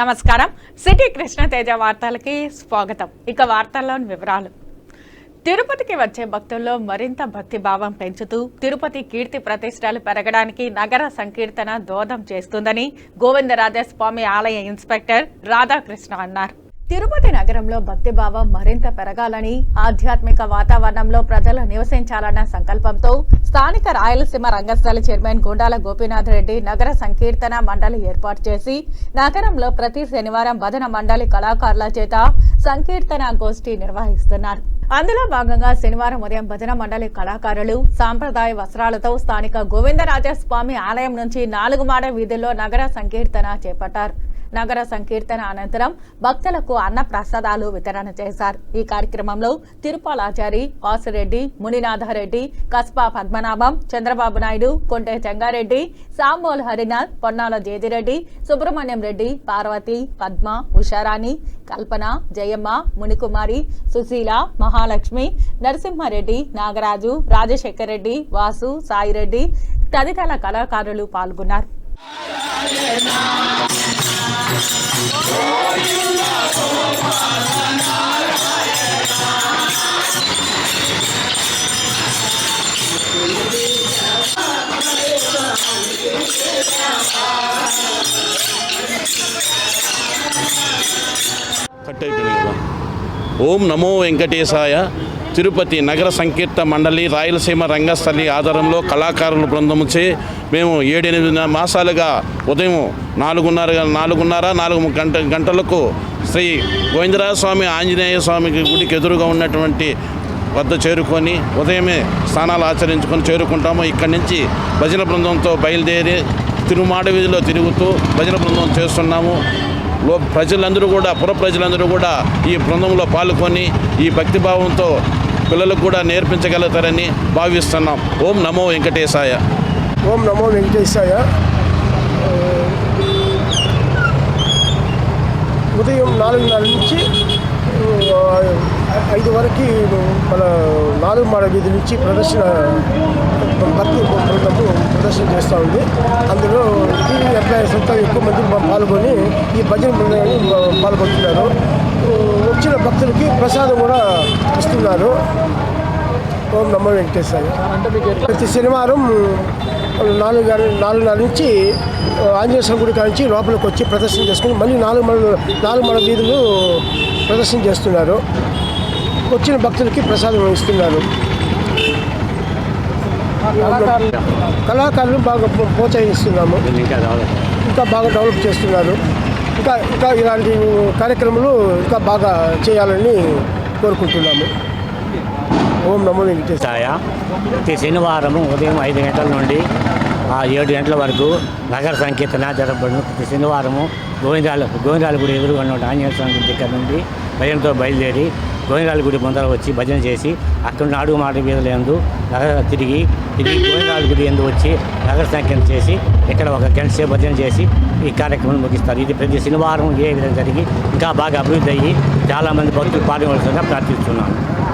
నమస్కారం. సిటీ కృష్ణ తేజ వార్తలకి స్వాగతం. ఇక వార్తల్లోని వివరాలు. తిరుపతికి వచ్చే భక్తుల్లో మరింత భక్తిభావం పెంచుతూ తిరుపతి కీర్తి ప్రతిష్టలు పెరగడానికి నగర సంకీర్తన దోదం చేస్తుందని గోవిందరాజస్వామి ఆలయ ఇన్స్పెక్టర్ రాధాకృష్ణ అన్నారు. తిరుపతి నగరంలో భక్తిభావం మరింత పెరగాలని ఆధ్యాత్మిక వాతావరణంలో ప్రజలు నివసించాలన్న సంకల్పంతో స్థానిక రాయలసీమ రంగస్థల చైర్మన్ గుండాల గోపీనాథ్ రెడ్డి నగర సంకీర్తన మండలి ఏర్పాటు చేసి నగరంలో ప్రతి శనివారం భజన మండలి కళాకారుల చేత సంకీర్తన గోష్ఠి నిర్వహిస్తున్నారు. అందులో భాగంగా శనివారం ఉదయం భజన మండలి కళాకారులు సాంప్రదాయ వస్త్రాలతో స్థానిక గోవిందరాజస్వామి ఆలయం నుంచి నాలుగు మాడ వీధుల్లో నగర సంకీర్తన చేపట్టారు. నగర సంకీర్తన అనంతరం భక్తులకు అన్న ప్రసాదాలు వితరణ చేశారు. ఈ కార్యక్రమంలో తిరుపాలాచారి వాసిరెడ్డి మునినాథారెడ్డి కస్పా పద్మనాభం చంద్రబాబు నాయుడు కొంటే చెంగారెడ్డి సాంబోల్ హరినాథ్ పొన్నాల జేదిరెడ్డి సుబ్రహ్మణ్యం రెడ్డి పార్వతి పద్మ ఉషారాణి కల్పన జయమ్మ మునికుమారి సుశీల మహాలక్ష్మి నరసింహారెడ్డి నాగరాజు రాజశేఖర్ రెడ్డి వాసు సాయిరెడ్డి తదితర కళాకారులు పాల్గొన్నారు. కట్ అయిపోయింది కదా ఓం నమో వెంకటేశాయ. తిరుపతి నగర సంకీర్త మండలి రాయలసీమ రంగస్థలి ఆధారంలో కళాకారుల బృందముచే మేము ఏడెనిమిది మాసాలుగా ఉదయం నాలుగున్నర నాలుగున్నర నాలుగు గంట గంటలకు శ్రీ గోవిందరాజ స్వామి ఆంజనేయ స్వామికి గుడికి ఎదురుగా ఉన్నటువంటి వద్ద చేరుకొని ఉదయమే స్నానాలు ఆచరించుకొని చేరుకుంటాము. ఇక్కడి నుంచి భజన బృందంతో బయలుదేరి తిరుమాడ వీధిలో తిరుగుతూ భజన బృందం చేస్తున్నాము. లో ప్రజలందరూ కూడా పుర ప్రజలందరూ కూడా ఈ బృందంలో పాల్గొని ఈ భక్తిభావంతో పిల్లలకు కూడా నేర్పించగలుగుతారని భావిస్తున్నాం. ఓం నమో వెంకటేశాయ. ఓం నమో వెంకటేశాయ. ఉదయం నాలుగున్నర నుంచి ఐదు వరకు మన నాలుగు మాడ వీధి నుంచి ప్రదర్శన భక్తి ప్రదర్శన చేస్తూ ఉంది. అందులో టీవీ ఎంప్లాయీస్ అంతా ఎక్కువ మంది పాల్గొని ఈ భజన బృందాన్ని పాల్గొంటున్నారు. వచ్చిన భక్తులకి ప్రసాదం కూడా ఇస్తున్నారు. ఓం నమ్మ వెంకటేశ్వర ప్రతి శనివారం నాలుగు గంటల- నాలుగున్నర నుంచి ఆంజనేయ గుడి కాడ నుంచి లోపలికి వచ్చి ప్రదర్శన చేసుకుని మళ్ళీ నాలుగు మన నాలుగు మన వీధులు ప్రదర్శన చేస్తున్నారు. వచ్చిన భక్తులకి ప్రసాదం ఇస్తున్నారు. కళాకారులు బాగా ప్రోత్సహిస్తున్నాము. ఇంకా బాగా డెవలప్ చేస్తున్నారు. ఇంకా ఇంకా ఇలాంటి కార్యక్రమాలు ఇంకా బాగా చేయాలని కోరుకుంటున్నాము. ఓం నమో వెంకటేశాయ. ప్రతి శనివారము ఉదయం ఐదు గంటల నుండి ఏడు గంటల వరకు నగర సంకీర్తన జరపబడును. ప్రతి శనివారము గోవిందాల గోవిందాల గుడి ఎదురుగా ఉన్న ఆంజనేయ స్వామి దగ్గర నుండి భజనతో బయలుదేరి గోవిందాల గుడి ముందర వచ్చి భజన చేసి అక్కడ ఉన్న అడుగు మాట వీధుల ఎందు నగర తిరిగి తిరిగి గోవిందాల గుడి ఎందు వచ్చి నగర సంకీర్తన చేసి ఇక్కడ ఒక గంట సేపు భజన చేసి ఈ కార్యక్రమం ముగిస్తారు. ఇది ప్రతి శనివారం ఏ విధంగా జరిగి ఇంకా బాగా అభివృద్ధి అయ్యి చాలామంది భక్తులు పాల్గొనవలసిందిగా ప్రార్థిస్తున్నాను.